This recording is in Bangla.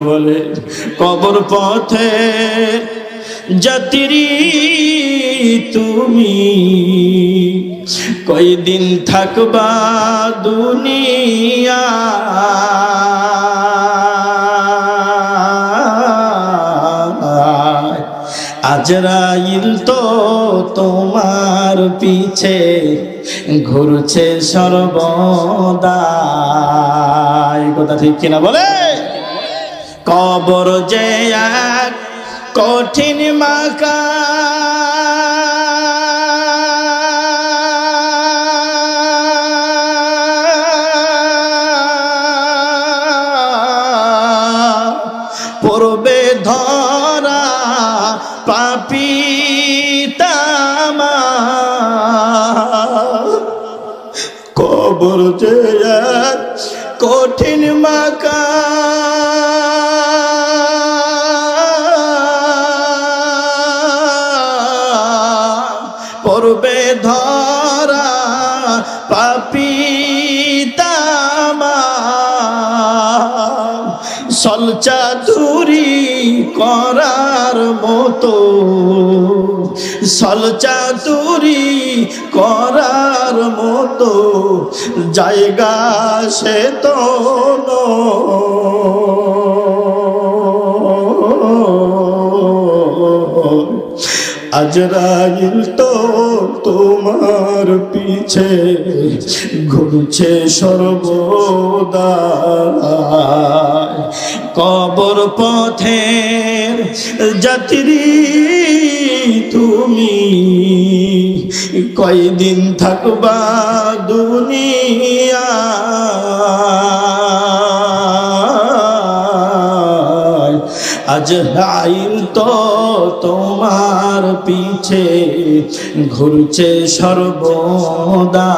বলে, কবর পথে যাত্রী তুমি। কয়দিন থাকবা দুনিয়া? আজরাইল তো তোমার পিছে ঘুরছে সর্বদা এই কথা ঠিক কিনা বলে? কবর যে এক কঠিন মাকা পড়বে ধরা পাপি কবর যে কঠিন মাকা পড়বে ধরা পাপি তামা। সলচাতুরি করার মতো। সলচা সলচাতুরি করার মতো। জায়গা সে তো। আজরাইল তো তোমার পিছে ঘুরছে সর্বদা কবর পথের যাত্রী তুমি কয়দিন থাকবা দুনিয়া আজ আইল তো তোমার পিছে ঘুরছে সর্বদা।